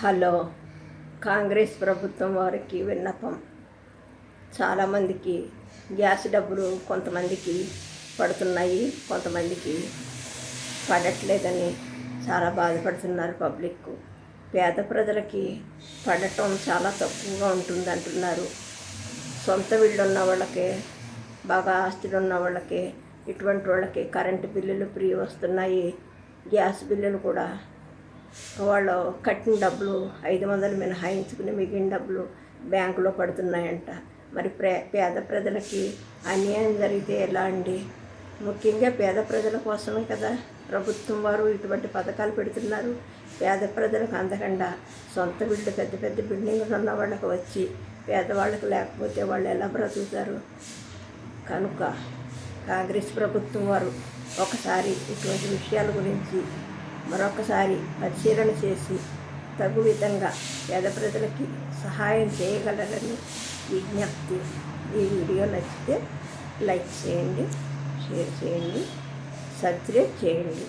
Hello. Congress ప్రభుత్వం వారికి విన్నపం. చాలామందికి గ్యాస్ డబ్బులు కొంతమందికి పడుతున్నాయి కొంతమందికి పడట్లేదని చాలా బాధపడుతున్నారు పబ్లిక్. పేద ప్రజలకి పడటం చాలా తక్కువగా ఉంటుంది అంటున్నారు సొంత వీళ్ళు ఉన్న వాళ్ళకి బాగా ఆస్తులు ఉన్న వాళ్ళకి ఇటువంటి వాళ్ళకి కరెంటు బిల్లులు ఫ్రీ వస్తున్నాయి. గ్యాస్ బిల్లులు కూడా వాళ్ళు కట్టిన డబ్బులు ఐదు వందలు మినహాయించుకుని మిగిలిన డబ్బులు బ్యాంకులో పడుతున్నాయంట. మరి ప్రే పేద ప్రజలకి అన్యాయం జరిగితే ఎలా అండి? ముఖ్యంగా పేద ప్రజల కోసమే కదా ప్రభుత్వం వారు ఇటువంటి పథకాలు పెడుతున్నారు. పేద ప్రజలకు అందకుండా సొంత బిల్లు పెద్ద పెద్ద బిల్డింగ్లు ఉన్న వాళ్ళకి వచ్చి పేదవాళ్ళకి లేకపోతే వాళ్ళు ఎలా బ్రతుకుతారు? కనుక కాంగ్రెస్ ప్రభుత్వం వారు ఒకసారి ఇటువంటి విషయాల గురించి మరొకసారి పరిశీలన చేసి తగు విధంగా పేద ప్రజలకి సహాయం చేయగలరని విజ్ఞప్తి. ఈ వీడియో నచ్చితే లైక్ చేయండి షేర్ చేయండి సబ్స్క్రైబ్ చేయండి.